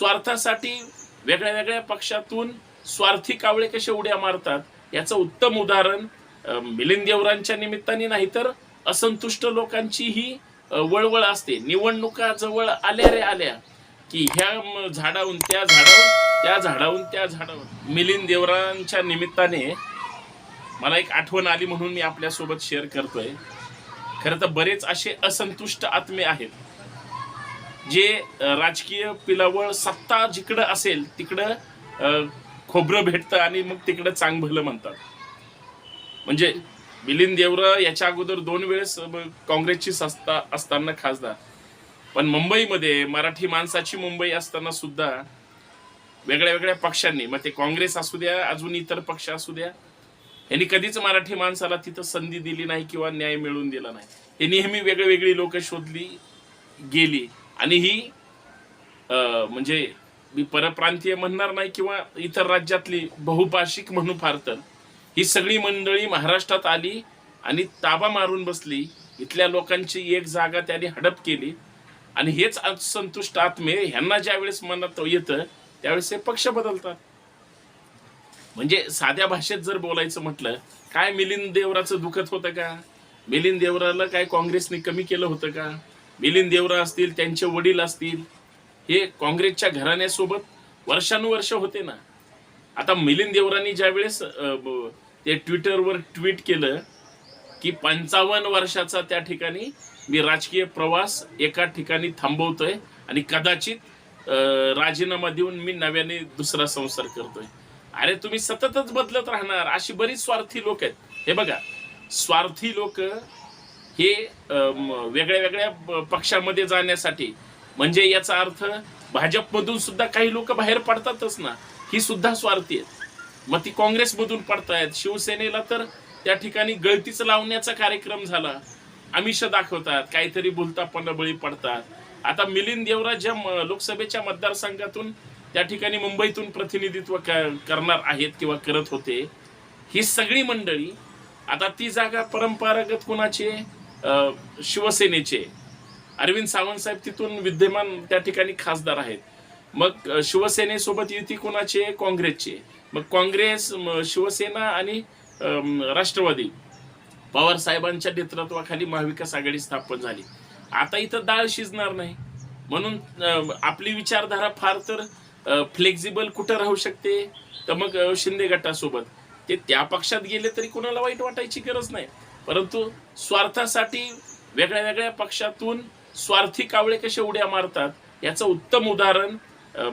स्वार्थासाठी वेगळ्या वेगळ्या पक्षातून स्वार्थी कावळे कसे उड्या मारतात याचं उत्तम उदाहरण मिलिंद देवरांच्या निमित्ताने नाही तर असंतुष्ट लोकांची ही वळवळ असते. निवडणुका जवळ आल्या रे आल्या की ह्या झाडाहून त्या झाडावर त्या झाडाहून त्या झाडावर मिलिंद देवरांच्या निमित्ताने मला एक आठवण आली म्हणून मी आपल्यासोबत शेअर करतोय. खरं तर बरेच असे असंतुष्ट आत्मे आहेत. जे राजकीय पिलावळ सत्ता जिकडं असेल तिकडं खोबरं भेटतं आणि मग तिकडं चांग भलं म्हणतात. म्हणजे मिलिंद देवरा याच्या अगोदर दोन वेळेस काँग्रेसची सत्ता असताना खासदार. पण मुंबईमध्ये मराठी माणसाची मुंबई असताना सुद्धा वेगळ्या वेगळ्या पक्षांनी मग ते काँग्रेस असू द्या अजून इतर पक्ष असू द्या यांनी कधीच मराठी माणसाला तिथं संधी दिली नाही किंवा न्याय मिळवून दिला नाही. हे नेहमी वेगळी वेगळी लोक शोधली गेली. आणि ही अं, म्हणजे मी परप्रांतीय म्हणणार नाही किंवा इतर राज्यातली बहुभाषिक म्हणू फार तर ही सगळी मंडळी महाराष्ट्रात आली आणि ताबा मारून बसली. इथल्या लोकांची एक जागा त्यांनी हडप केली. आणि हेच असंतुष्ट आत्मे ह्यांना ज्या वेळेस मनात येतं त्यावेळेस हे पक्ष बदलतात. म्हणजे साध्या भाषेत जर बोलायचं म्हटलं काय मिलिंद देवराचं दुखत होतं का? मिलिंद देवराला काय काँग्रेसने कमी केलं होतं का? मिलिंद देवरा असतील त्यांचे वडील असतील हे काँग्रेसच्या घराण्यासोबत वर्षानुवर्ष होते ना. आता मिलिंद देवरांनी ज्या वेळेस ते ट्विटरवर ट्विट केलं की पंचावन्न वर्षाचा त्या ठिकाणी मी राजकीय प्रवास एका ठिकाणी थांबवतोय आणि कदाचित राजीनामा देऊन मी नव्याने दुसरा संसार करतोय. अरे तुम्ही सततच बदलत राहणार. अशी बरीच स्वार्थी लोक आहेत. हे बघा स्वार्थी लोक हे वेगळ्या वेगळ्या पक्षामध्ये जाण्यासाठी. म्हणजे याचा अर्थ भाजपमधून सुद्धा काही लोक बाहेर पडतातच ना. ही सुद्धा स्वार्थी आहेत. मग ती काँग्रेसमधून पडतायत. शिवसेनेला तर त्या ठिकाणी गळतीच लावण्याचा कार्यक्रम झाला. आमिष दाखवतात. काहीतरी बोलता बळी पडतात. आता मिलिंद देवरा ज्या लोकसभेच्या मतदारसंघातून त्या ठिकाणी मुंबईतून प्रतिनिधित्व करणार आहेत किंवा करत होते. ही सगळी मंडळी आता ती जागा परंपरागत कुणाची आहे? अं, शिवसेनेचे. अरविंद सावंत साहेब तिथून विद्यमान त्या ठिकाणी खासदार आहेत. मग शिवसेनेसोबत युती कोणाची? आहे? काँग्रेसची. मग काँग्रेस शिवसेना आणि राष्ट्रवादी. पवार साहेबांच्या नेतृत्वाखाली महाविकास आघाडी स्थापन झाली. आता इथं डाळ शिजणार नाही. म्हणून आपली विचारधारा फार तर फ्लेक्झिबल कुठं राहू शकते? तर मग शिंदे गटासोबत. ते त्या पक्षात गेले तरी कोणाला वाईट वाटायची गरज नाही. परंतु स्वार्थासाठी वेगळ्या वेगळ्या पक्षातून स्वार्थी कावळे कसे उड्या मारतात याचं उत्तम उदाहरण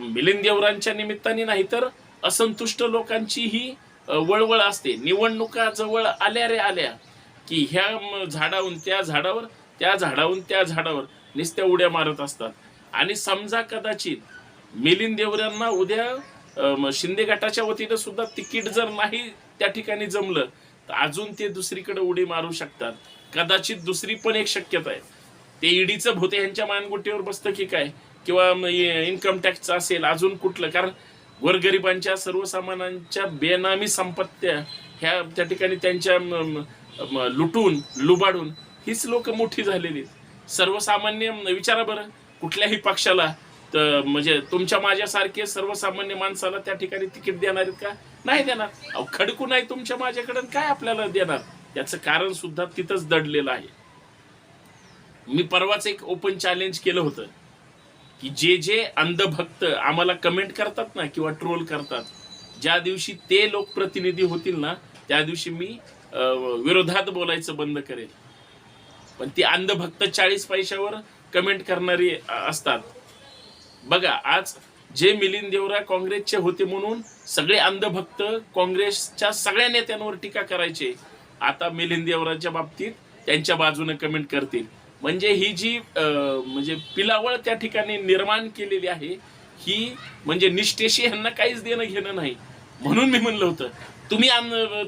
मिलिंद देवरांच्या निमित्ताने नाही तर असंतुष्ट लोकांची ही वळवळ असते. निवडणुका जवळ आल्या रे आल्या की ह्या झाडाहून त्या झाडावर त्या झाडाहून त्या झाडावर नुसत्या उड्या मारत असतात. आणि समजा कदाचित मिलिंद देवरांना उद्या अं, शिंदे गटाच्या वतीनं सुद्धा तिकीट जर नाही त्या ठिकाणी जमलं तर अजून ते दुसरीकडे उडी मारू शकतात. कदाचित दुसरी पण एक शक्यता आहे. ते ईडीचं भूते यांच्या मानगुटीवर बसतं की काय? किंवा इन्कम टॅक्सचं असेल अजून कुठलं? कारण गोरगरिबांच्या सर्वसामान्यांच्या बेनामी संपत्त्या ह्या त्या ठिकाणी त्यांच्या लुटून लुबाडून हीच लोक मोठी झालेली आहेत. सर्वसामान्य विचारा बरं कुठल्याही पक्षाला तर म्हणजे तुमच्या माझ्यासारखे सर्वसामान्य माणसाला त्या ठिकाणी तिकीट देणार आहेत का? नाही देणार. अहो खडकू नाही तुमच्या माझ्याकडे काय आपल्याला देणार? याचं कारण सुद्धा तिथंच दडलेलं आहे. मी परवाच एक ओपन चॅलेंज केलं होतं की जे जे अंधभक्त आम्हाला कमेंट करतात ना किंवा ट्रोल करतात ज्या दिवशी ते लोकप्रतिनिधी होतील ना त्या दिवशी मी विरोधात बोलायचं बंद करेल. पण ती अंधभक्त चाळीस पैशावर कमेंट करणारी असतात. बघा आज जे मिलिंद देवरा काँग्रेसचे होते म्हणून सगळे अंधभक्त काँग्रेसच्या सगळ्या नेत्यांवर टीका करायचे आता मिलिंद देवराच्या बाबतीत त्यांच्या बाजूने कमेंट करतील. म्हणजे ही जी म्हणजे पिलावळ त्या ठिकाणी निर्माण केलेली आहे ही म्हणजे निष्ठेशी ह्यांना काहीच देणं घेणं नाही. म्हणून मी म्हणलं होतं तुम्ही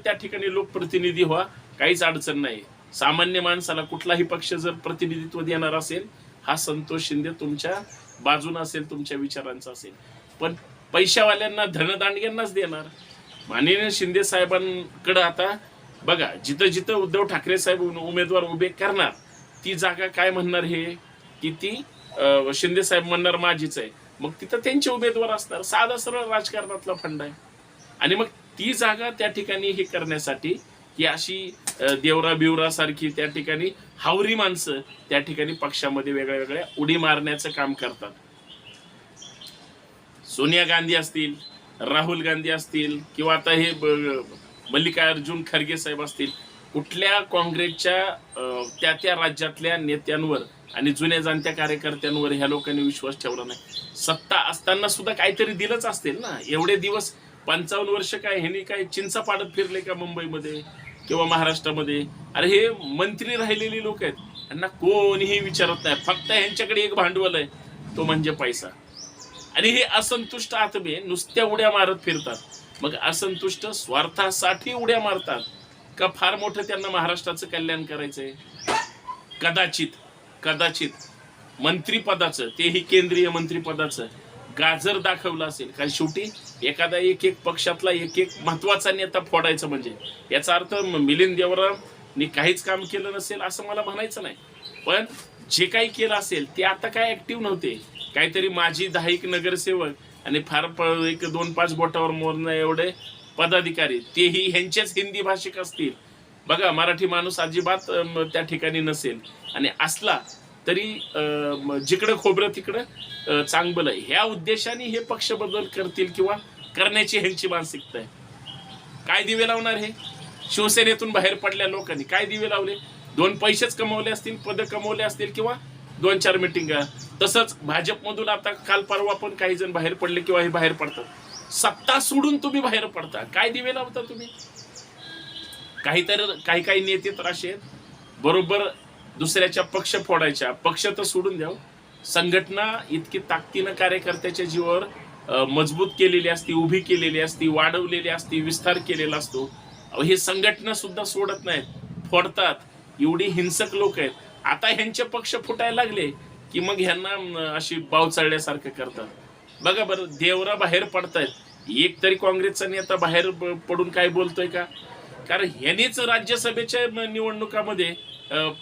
त्या ठिकाणी लोकप्रतिनिधी व्हा काहीच अडचण नाही. सामान्य माणसाला कुठलाही पक्ष जर प्रतिनिधित्व देणार असेल हा संतोष शिंदे तुमच्या बाजून असेल तुमच्या विचारांचा असेल. पण पैशावाल्यांना धनदांडग्यांनाच देणार. माननीय शिंदे साहेबांकडे आता बघा जिथं जिथं उद्धव ठाकरे साहेब उमेदवार उभे करणार ती जागा काय म्हणणार हे? की ती शिंदे साहेब म्हणणार माझीच आहे. मग तिथं त्यांचे उमेदवार असणार. साधा सरळ राजकारणातला फंड आहे. आणि मग ती जागा त्या ठिकाणी हे करण्यासाठी की अशी देवरा बिवरा सारखी त्या ठिकाणी हावरी माणसं त्या ठिकाणी पक्षामध्ये वेगळ्या वेगळ्या उडी मारण्याचं काम करतात. सोनिया गांधी असतील राहुल गांधी असतील किंवा आता हे मल्लिकार्जुन खरगे साहेब असतील कुठल्या काँग्रेसच्या त्या त्या राज्यातल्या नेत्यांवर आणि जुन्या जाणत्या कार्यकर्त्यांवर ह्या लोकांनी विश्वास ठेवला नाही. सत्ता असताना सुद्धा काहीतरी दिलंच असतील ना? एवढे दिवस पंचावन्न वर्ष काय ह्यांनी काय चिंचा पाडत फिरले का मुंबईमध्ये? किंवा महाराष्ट्रामध्ये. अरे हे मंत्री राहिलेली लोक आहेत. यांना कोणीही विचारत नाही. फक्त ह्यांच्याकडे एक भांडवल आहे. तो म्हणजे पैसा. आणि हे असंतुष्ट आत्मे नुसत्या उड्या मारत फिरतात. मग असंतुष्ट स्वार्थासाठी उड्या मारतात. का फार मोठं त्यांना महाराष्ट्राचं कल्याण करायचंय? कदाचित. कदाचित. मंत्रीपदाचं. तेही केंद्रीय मंत्रीपदाचं. गाजर दाखवलं असेल. कारण शेवटी एखादा एक एक पक्षातला एक एक महत्त्वाचा नेता फोडायचं म्हणजे. याचा अर्थ मिलिंद देवरामनी काहीच काम केलं नसेल असं मला म्हणायचं नाही. पण जे काही केलं असेल ते आता काय ऍक्टिव्ह नव्हते. काहीतरी माझी दहा एक नगरसेवक आणि फार एक दोन पाच बोटावर मोरणं एवढे पदाधिकारी तेही ह्यांचेच हिंदी भाषिक असतील. बघा मराठी माणूस अजिबात त्या ठिकाणी नसेल. आणि असला तरी जिकडं खोबरं तिकडं चांगलं आहे. ह्या उद्देशाने हे पक्ष बदल करतील किंवा करण्याची ह्यांची मानसिकता आहे. काय दिवे लावणार हे? शिवसेनेतून बाहेर पडल्या लोकांनी काय दिवे लावले? दोन पैसेच कमवले असतील पद कमवले असतील किंवा दोन चार मिटिंग तसंच भाजपमधून आता काल परवा पण काही जण बाहेर पडले किंवा हे बाहेर पडतात. सत्ता सोडून तुम्ही बाहेर पडता. काय दिवे लावता तुम्ही? काही तर काही काही नेते तर असे आहेत. बरोबर दुसऱ्याच्या पक्ष फोडायच्या. पक्ष तर सोडून द्याव हो. संघटना इतकी ताकदीनं कार्यकर्त्याच्या जीवावर मजबूत केलेली असती उभी केलेली असती वाढवलेली असती विस्तार केलेला असतो. हे संघटना सुद्धा सोडत नाहीत. फोडतात. एवढी हिंसक लोक आहेत. आता ह्यांचे पक्ष फुटायला लागले की मग ह्यांना अशी बाव चढल्यासारखं करतात. बघा बरं देवरा बाहेर पडतायत. एक तरी काँग्रेसचा नेता बाहेर पडून काय बोलतोय का? कारण ह्यानेच राज्यसभेच्या निवडणुकामध्ये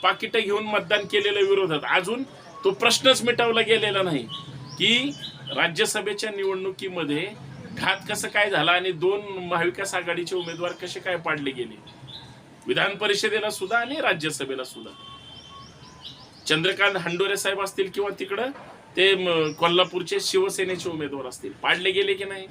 पाकिटं घेऊन मतदान केलेल्या विरोधात. अजून तो प्रश्नच मिटवला गेलेला नाही की राज्यसभेच्या निवडणुकीमध्ये घात कसं काय झाला आणि दोन महाविकास आघाडीचे उमेदवार कसे काय पाडले गेले? विधान परिषदेला सुद्धा आणि राज्यसभेला सुद्धा. चंद्रकांत हंडोरे साहेब असतील किंवा तिकडं ते कोल्हापूरचे शिवसेनेचे उमेदवार असतील पाडले गेले की नाही?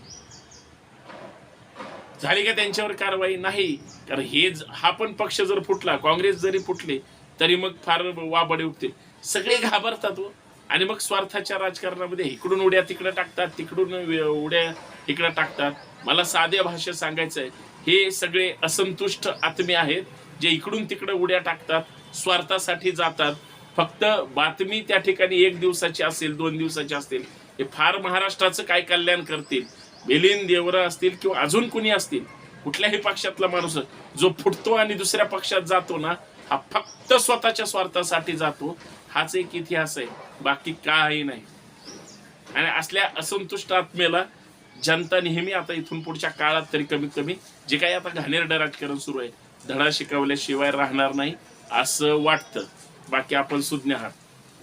झाली का त्यांच्यावर कारवाई? नाही. कारण हे हा पण पक्ष जर फुटला काँग्रेस जरी फुटले तरी मग फार वाबडे उठतील. सगळे घाबरतात व आणि मग स्वार्थाच्या राजकारणामध्ये इकडून उड्या तिकडे टाकतात तिकडून उड्या इकडे टाकतात. मला साध्या भाषेत सांगायचं आहे हे सगळे असंतुष्ट आत्मे आहेत जे इकडून तिकडे उड्या टाकतात स्वार्थासाठी जातात. फक्त बातमी त्या ठिकाणी एक दिवसाची असेल दोन दिवसाची असतील हे फार महाराष्ट्राचं काय कल्याण करतील? मिलिंद देवरा असतील किंवा अजून कुणी असतील कुठल्याही पक्षातला माणूस जो फुटतो आणि दुसऱ्या पक्षात जातो ना हा फक्त स्वतःच्या स्वार्थासाठी जातो हाच एक इतिहास आहे. बाकी काही नाही. आणि असल्या असंतुष्ट आत्मेला जनता नेहमी आता इथून पुढच्या काळात तरी कमीत कमी जे काही आता घाणेरडं राजकारण सुरू आहे धडा शिकवल्याशिवाय राहणार नाही असं वाटतं. बाकी आपण सुज्ञ आहात.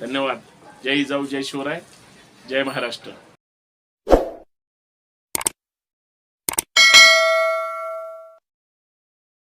धन्यवाद. जय जाऊ जय शिवराय. जय महाराष्ट्र.